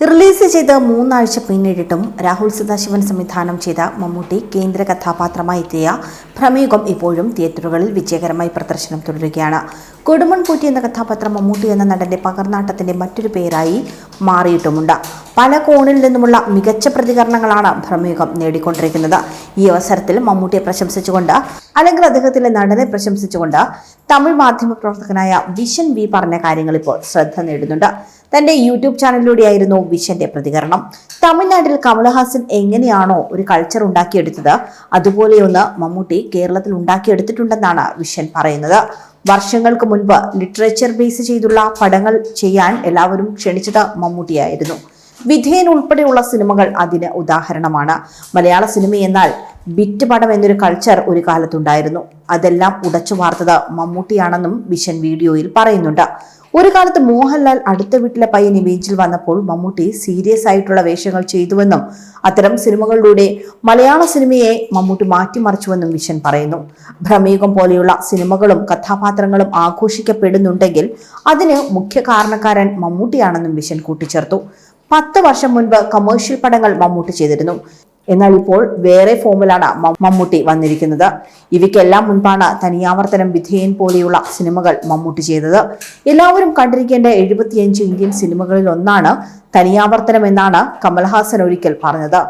Release ചെയ്ത് മൂന്നാഴ്ച പിന്നിട്ടിട്ടും രാഹുൽ സദാശിവൻ സംവിധാനം ചെയ്ത മമ്മൂട്ടി കേന്ദ്ര കഥാപാത്രമായി എത്തിയ ഭ്രമയുഗം ഇപ്പോഴും തിയേറ്ററുകളിൽ വിജയകരമായി പ്രദർശനം തുടരുകയാണ്. കൊടുമൺകൂറ്റി എന്ന കഥാപാത്രം മമ്മൂട്ടി എന്ന നടന്റെ പകർന്നാട്ടത്തിന്റെ മറ്റൊരു പേരായി മാറിയിട്ടുമുണ്ട്. പല കോണിൽ നിന്നുമുള്ള മികച്ച പ്രതികരണങ്ങളാണ് ഭ്രമയുഗം നേടിക്കൊണ്ടിരിക്കുന്നത്. ഈ അവസരത്തിൽ മമ്മൂട്ടിയെ പ്രശംസിച്ചുകൊണ്ട് അല്ലെങ്കിൽ അദ്ദേഹത്തിലെ നടനെ പ്രശംസിച്ചുകൊണ്ട് തമിഴ് മാധ്യമ പ്രവർത്തകനായ വിഷൻ വി പറഞ്ഞ കാര്യങ്ങൾ ഇപ്പോൾ ശ്രദ്ധ നേടുന്നുണ്ട്. തന്റെ യൂട്യൂബ് ചാനലിലൂടെയായിരുന്നു വിഷന്റെ പ്രതികരണം. തമിഴ്നാട്ടിൽ കമലഹാസൻ എങ്ങനെയാണോ ഒരു കൾച്ചർ ഉണ്ടാക്കിയെടുത്തത് അതുപോലെയൊന്ന് മമ്മൂട്ടി കേരളത്തിൽ ഉണ്ടാക്കിയെടുത്തിട്ടുണ്ടെന്നാണ് വിഷൻ പറയുന്നത്. വർഷങ്ങൾക്ക് മുൻപ് ലിറ്ററേച്ചർ ബേസ് ചെയ്തുള്ള പടങ്ങൾ ചെയ്യാൻ എല്ലാവരും ക്ഷണിച്ചത് മമ്മൂട്ടിയായിരുന്നു. വിധേയൻ ഉൾപ്പെടെയുള്ള സിനിമകൾ അതിന് ഉദാഹരണമാണ്. മലയാള സിനിമ എന്നാൽ ബിറ്റ് പടം എന്നൊരു കൾച്ചർ ഒരു കാലത്തുണ്ടായിരുന്നു. അതെല്ലാം ഉടച്ചു വാർത്തത് മമ്മൂട്ടിയാണെന്നും വിഷൻ വീഡിയോയിൽ പറയുന്നുണ്ട്. ഒരു കാലത്ത് മോഹൻലാൽ അടുത്ത വീട്ടിലെ പയ്യൻ ഇമേജിൽ വന്നപ്പോൾ മമ്മൂട്ടി സീരിയസ് ആയിട്ടുള്ള വേഷങ്ങൾ ചെയ്തുവെന്നും അത്തരം സിനിമകളിലൂടെ മലയാള സിനിമയെ മമ്മൂട്ടി മാറ്റിമറിച്ചുവെന്നും വിഷൻ പറയുന്നു. ഭ്രമയുഗം പോലെയുള്ള സിനിമകളും കഥാപാത്രങ്ങളും ആഘോഷിക്കപ്പെടുന്നുണ്ടെങ്കിൽ അതിന് മുഖ്യ കാരണക്കാരൻ മമ്മൂട്ടിയാണെന്നും വിഷൻ കൂട്ടിച്ചേർത്തു. പത്ത് വർഷം മുൻപ് കമേഴ്ഷ്യൽ പടങ്ങൾ മമ്മൂട്ടി ചെയ്തിരുന്നു. എന്നാൽ ഇപ്പോൾ വേറെ ഫോമിലാണ് മമ്മൂട്ടി വന്നിരിക്കുന്നത്. ഇവയ്ക്കെല്ലാം മുൻപാണ് തനിയാവർത്തനം വിധേയൻ പോലെയുള്ള സിനിമകൾ മമ്മൂട്ടി ചെയ്തത്. എല്ലാവരും കണ്ടിരിക്കേണ്ട എഴുപത്തിയഞ്ച് ഇന്ത്യൻ സിനിമകളിൽ ഒന്നാണ് തനിയാവർത്തനം എന്നാണ് കമൽഹാസൻ ഒരിക്കൽ പറഞ്ഞത്.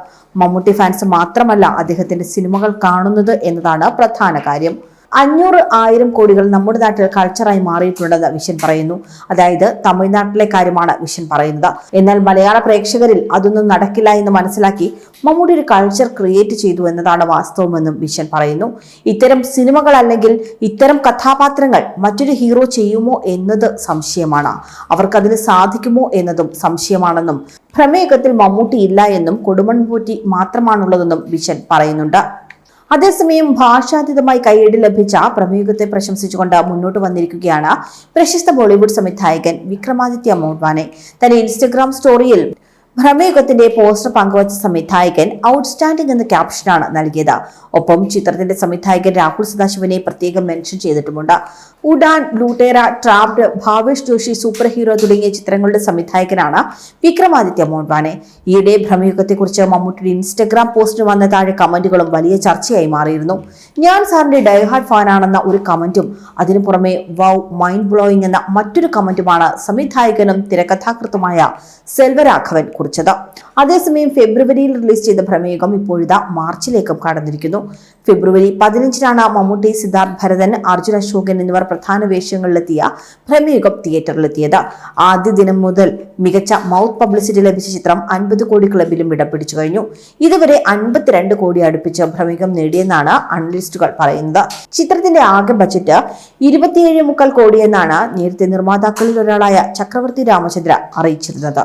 മമ്മൂട്ടി ഫാൻസ് മാത്രമല്ല അദ്ദേഹത്തിന്റെ സിനിമകൾ കാണുന്നത് എന്നതാണ് പ്രധാന കാര്യം. അഞ്ഞൂറ് ആയിരം കോടികൾ നമ്മുടെ നാട്ടിൽ കൾച്ചറായി മാറിയിട്ടുണ്ടെന്ന് വിഷൻ പറയുന്നു. അതായത് തമിഴ്നാട്ടിലെ കാര്യമാണ് വിഷൻ പറയുന്നത്. എന്നാൽ മലയാള പ്രേക്ഷകരിൽ അതൊന്നും നടക്കില്ല എന്ന് മനസ്സിലാക്കി മമ്മൂടി ഒരു കൾച്ചർ ക്രിയേറ്റ് ചെയ്തു എന്നതാണ് വാസ്തവമെന്നും വിഷൻ പറയുന്നു. ഇത്തരം സിനിമകൾ അല്ലെങ്കിൽ ഇത്തരം കഥാപാത്രങ്ങൾ മറ്റൊരു ഹീറോ ചെയ്യുമോ എന്നത് സംശയമാണ്. അവർക്കതിന് സാധിക്കുമോ എന്നതും സംശയമാണെന്നും പ്രമേയകത്തിൽ മമ്മൂട്ടി ഇല്ല എന്നും കൊടുമൺപൂറ്റി മാത്രമാണുള്ളതെന്നും വിഷൻ പറയുന്നുണ്ട്. അതേസമയം ഭാഷാതീതമായി കൈയ്യടി ലഭിച്ച പ്രമേയത്തെ പ്രശംസിച്ചുകൊണ്ട് മുന്നോട്ട് വന്നിരിക്കുകയാണ് പ്രശസ്ത ബോളിവുഡ് സംവിധായകൻ വിക്രമാദിത്യ മോഡ്വാനെ തന്റെ ഇൻസ്റ്റഗ്രാം സ്റ്റോറിയിൽ ഭ്രമയുഗത്തിന്റെ പോസ്റ്റർ പങ്കുവച്ച സംവിധായകൻ ഔട്ട്സ്റ്റാൻഡിംഗ് എന്ന ക്യാപ്ഷനാണ് നൽകിയത്. ഒപ്പം ചിത്രത്തിന്റെ സംവിധായകൻ രാഹുൽ സദാശിവനെ പ്രത്യേകം mention ചെയ്തിട്ടുമുണ്ട്. Udaan Lootera trapped Bhavesh Joshi super hero തുടങ്ങിയ ചിത്രങ്ങളുടെ സംവിധായകനാണ് വിക്രമാദിത്യ മോൺവാനെ ഈയിടെ ഭ്രമയുഗത്തെക്കുറിച്ച് മമ്മൂട്ടിയുടെ ഇൻസ്റ്റഗ്രാം പോസ്റ്റിന് വന്ന താഴെ കമന്റുകളും വലിയ ചർച്ചയായി മാറിയിരുന്നു. ഞാൻ സാറിന്റെ ഡയഹാർഡ് ഫാനാണെന്ന ഒരു കമന്റും അതിനു പുറമെ വൗ മൈൻഡ് ബ്ലോയിങ് എന്ന മറ്റൊരു കമന്റുമാണ് സംവിധായകനും തിരക്കഥാകൃത്തുമായ സെൽവരാഘവൻ കുറിച്ചത്. അതേസമയം ഫെബ്രുവരിയിൽ റിലീസ് ചെയ്ത ഭ്രമയുഗം ഇപ്പോഴിതാ മാർച്ചിലേക്കും കടന്നിരിക്കുന്നു. ഫെബ്രുവരി പതിനഞ്ചിനാണ് മമ്മൂട്ടി സിദ്ധാർത്ഥ് ഭരതൻ അർജുൻ അശോകൻ എന്നിവർ പ്രധാന വേഷങ്ങളിലെത്തിയ ഭ്രമയുഗം തിയേറ്ററിലെത്തിയത്. ആദ്യ ദിനം മുതൽ മികച്ച മൗത്ത് പബ്ലിസിറ്റി ലഭിച്ച ചിത്രം അൻപത് കോടി ക്ലബിലും ഇടം പിടിച്ചു കഴിഞ്ഞു. ഇതുവരെ അൻപത്തിരണ്ട് കോടി അടുപ്പിച്ച് ഭ്രമയുഗം നേടിയെന്നാണ് അനലിസ്റ്റുകൾ പറയുന്നത്. ചിത്രത്തിന്റെ ആകെ ബജറ്റ് ഇരുപത്തിയേഴ് മുക്കാൽ കോടിയെന്നാണ് നേരത്തെ നിർമ്മാതാക്കളിൽ ഒരാളായ ചക്രവർത്തി രാമചന്ദ്ര അറിയിച്ചിരുന്നത്.